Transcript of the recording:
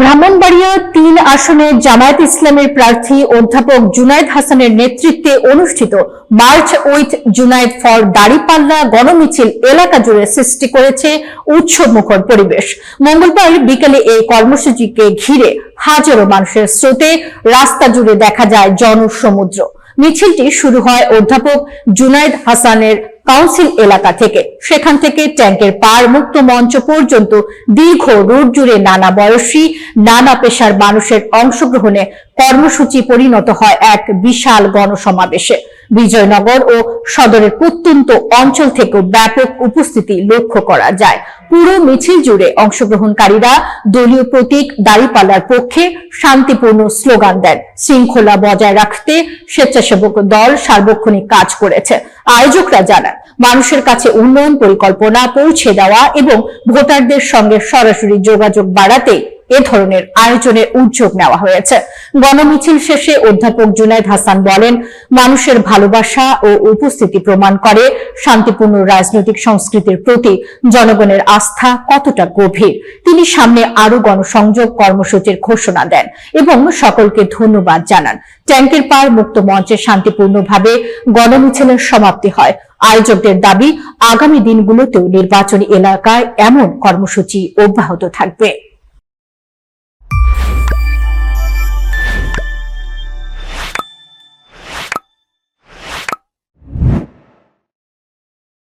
ব্রাহ্মণবাড়িয়া তিন আসনে জামায়াত ইসলামের প্রার্থী অধ্যাপক জুনায়দ হাসানের নেতৃত্বে অনুষ্ঠিত মার্চ উইথ জুনায়দ ফর দাড়িপাল্লা গণমিছিল এলাকা জুড়ে সৃষ্টি করেছে উৎসব মুখর পরিবেশ। মঙ্গলবার বিকেলে এই কর্মসূচিকে ঘিরে হাজারো মানুষের স্রোতে রাস্তা জুড়ে দেখা যায় জনসমুদ্র। মিছিলটি শুরু হয় অধ্যাপক জুনায়দ হাসানের কাউন্সিল এলাকা থেকে। সেখান থেকে ট্যাঙ্কের পার মুক্ত মঞ্চ পর্যন্ত দীর্ঘ রোড জুড়ে নানা বয়সী, নানা পেশার মানুষের অংশগ্রহণে কর্মসূচি পরিণত হয় এক বিশাল গণসমাবেশে। বিজয়নগর ও সদরের প্রত্যন্ত অঞ্চল থেকেও ব্যাপক উপস্থিতি লক্ষ্য করা যায়। পুরো মিছিল জুড়ে অংশগ্রহণকারীরা দলীয় প্রতীক দাড়িপাল্লার পক্ষে শান্তিপূর্ণ স্লোগান দেন। শৃঙ্খলা বজায় রাখতে স্বেচ্ছাসেবক দল সার্বক্ষণিক কাজ করেছে। আয়োজকরা জানান, মানুষের কাছে উন্নয়ন পরিকল্পনা পৌঁছে দেওয়া এবং ভোটারদের সঙ্গে সরাসরি যোগাযোগ বাড়াতে এ ধরনের আয়োজনের উদ্যোগ নেওয়া হয়েছে। গণমিছিল শেষে অধ্যাপক জুনাইদ হাসান বলেন, মানুষের ভালোবাসা ও উপস্থিতি প্রমাণ করে শান্তিপূর্ণ রাজনৈতিক সংস্কৃতির প্রতি জনগণের আস্থা কতটা গভীর। তিনি সামনে আরও গণসংযোগ কর্মসূচির ঘোষণা দেন এবং সকলকে ধন্যবাদ জানান। ট্যাঙ্কের পার মুক্ত মঞ্চে শান্তিপূর্ণভাবে গণমিছিলের সমাপ্তি হয়। আয়োজকদের দাবি, আগামী দিনগুলোতেও নির্বাচনী এলাকায় এমন কর্মসূচি অব্যাহত থাকবে।